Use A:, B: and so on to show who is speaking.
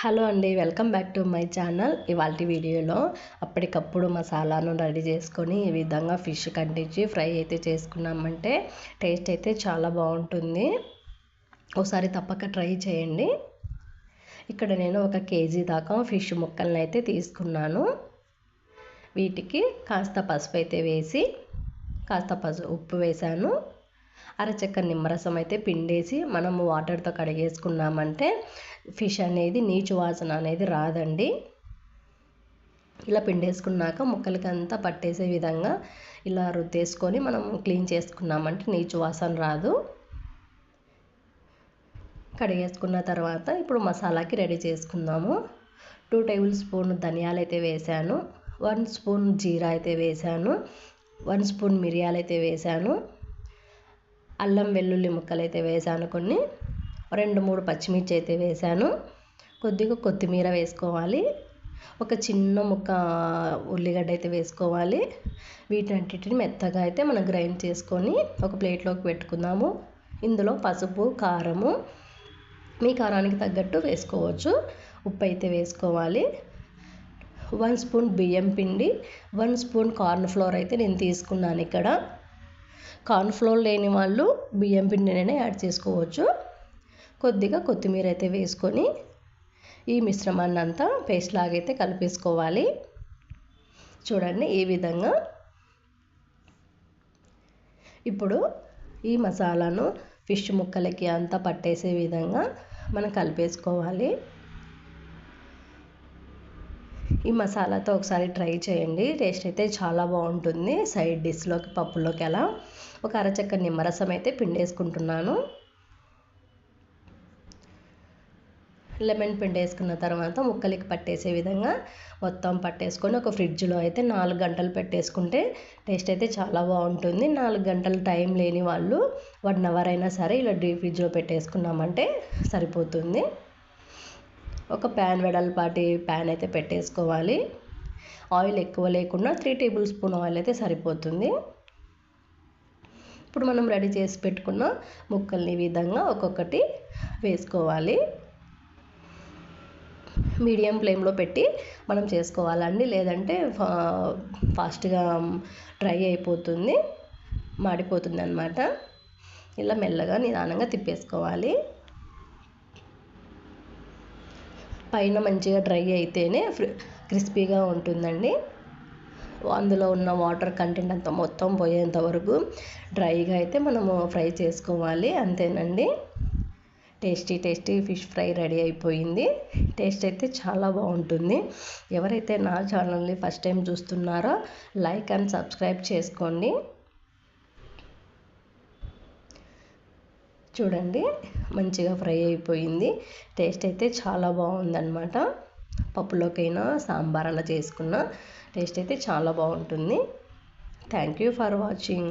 A: Hello అండి welcome back to my channel. ఇవాళ వీడియోలో అప్పటికప్పుడు మసాలాను రెడీ చేసుకొని ఈ విధంగా ఫిష్ కంటించి ఫ్రై అయితే చేసుకున్నామంటే టేస్ట్ అయితే చాలా బాగుంటుంది. ఒకసారి తప్పక ట్రై చేయండి. ఇక్కడ నేను ఒక కేజీ దాకా ఫిష్ ముక్కలను అయితే తీసుకున్నాను. వీటికి కాస్త పసుపు అయితే వేసి కాస్త పసుపు ఉప్పు వేసాను. అరచెక్క నిమ్మరసం అయితే పిండేసి మనము వాటర్తో కడిగేసుకున్నామంటే ఫిష్ అనేది నీచు వాసన అనేది రాదండి. ఇలా పిండేసుకున్నాక ముక్కలకి అంతా పట్టేసే విధంగా ఇలా రుద్దేసుకొని మనం క్లీన్ చేసుకున్నామంటే నీచు వాసన రాదు. కడిగేసుకున్న తర్వాత ఇప్పుడు మసాలాకి రెడీ చేసుకుందాము. టూ టేబుల్ స్పూన్ ధనియాలు అయితే వేసాను. వన్ స్పూన్ జీరా అయితే వేసాను. వన్ స్పూన్ మిరియాలు అయితే వేసాను. అల్లం వెల్లుల్లి ముక్కలు అయితే వేసాను కొన్ని. రెండు మూడు పచ్చిమిర్చి అయితే వేసాను. కొద్దిగా కొత్తిమీర వేసుకోవాలి. ఒక చిన్న ముక్క ఉల్లిగడ్డ అయితే వేసుకోవాలి. వీటన్నిటిని మెత్తగా అయితే మనం గ్రైండ్ చేసుకొని ఒక ప్లేట్లోకి పెట్టుకుందాము. ఇందులో పసుపు కారము మీ కారానికి తగ్గట్టు వేసుకోవచ్చు. ఉప్పు అయితే వేసుకోవాలి. వన్ స్పూన్ బియ్యం పిండి వన్ స్పూన్ కార్న్ ఫ్లోర్ అయితే నేను తీసుకున్నాను ఇక్కడ. కార్న్ఫ్లోర్ లేని వాళ్ళు బియ్యం పిండినైనా యాడ్ చేసుకోవచ్చు. కొద్దిగా కొత్తిమీర అయితే వేసుకొని ఈ మిశ్రమాన్ని అంతా పేస్ట్ లాగైతే కలిపేసుకోవాలి. చూడండి ఈ విధంగా. ఇప్పుడు ఈ మసాలాను ఫిష్ ముక్కలకి అంతా పట్టేసే విధంగా మనం కలిపేసుకోవాలి. ఈ మసాలాతో ఒకసారి ట్రై చేయండి. టేస్ట్ అయితే చాలా బాగుంటుంది. సైడ్ డిష్లోకి పప్పులోకి అలా. ఒక అరచక్క నిమ్మరసం అయితే పిండేసుకుంటున్నాను. లెమన్ పిండి వేసుకున్న తర్వాత ముక్కలకి పట్టేసే విధంగా మొత్తం పట్టేసుకొని ఒక ఫ్రిడ్జ్లో అయితే నాలుగు గంటలు పెట్టేసుకుంటే టేస్ట్ అయితే చాలా బాగుంటుంది. నాలుగు గంటలు టైం లేని వాళ్ళు వన్ అవర్ అయినా సరే ఇలా డీప్ ఫ్రిడ్జ్లో పెట్టేసుకున్నామంటే సరిపోతుంది. ఒక ప్యాన్ వెడల్పాటి ప్యాన్ అయితే పెట్టేసుకోవాలి. ఆయిల్ ఎక్కువ లేకుండా త్రీ టేబుల్ స్పూన్ ఆయిల్ అయితే సరిపోతుంది. ఇప్పుడు మనం రెడీ చేసి పెట్టుకున్న ముక్కల్ని ఈ విధంగా ఒక్కొక్కటి వేసుకోవాలి. మీడియం ఫ్లేమ్లో పెట్టి మనం చేసుకోవాలండి. లేదంటే ఫాస్ట్గా డ్రై అయిపోతుంది మాడిపోతుంది అనమాట ఇలా మెల్లగా నిదానంగా తిప్పేసుకోవాలి. పైన మంచిగా డ్రై అయితేనే క్రిస్పీగా ఉంటుందండి. అందులో ఉన్న వాటర్ కంటెంట్ అంతా మొత్తం పోయేంత వరకు డ్రైగా అయితే మనము ఫ్రై చేసుకోవాలి అంతేనండి. Tasty tasty fish fry ready అయిపోయింది. టేస్ట్ అయితే చాలా బాగుంటుంది. ఎవరైతే నా ఛానల్ని ఫస్ట్ టైం చూస్తున్నారో లైక్ అండ్ సబ్స్క్రైబ్ చేసుకోండి. చూడండి మంచిగా ఫ్రై అయిపోయింది. టేస్ట్ అయితే చాలా బాగుందన్నమాట. పప్పులోకైనా సాంబార్ అలా చేసుకున్న టేస్ట్ అయితే చాలా బాగుంటుంది. Thank you for watching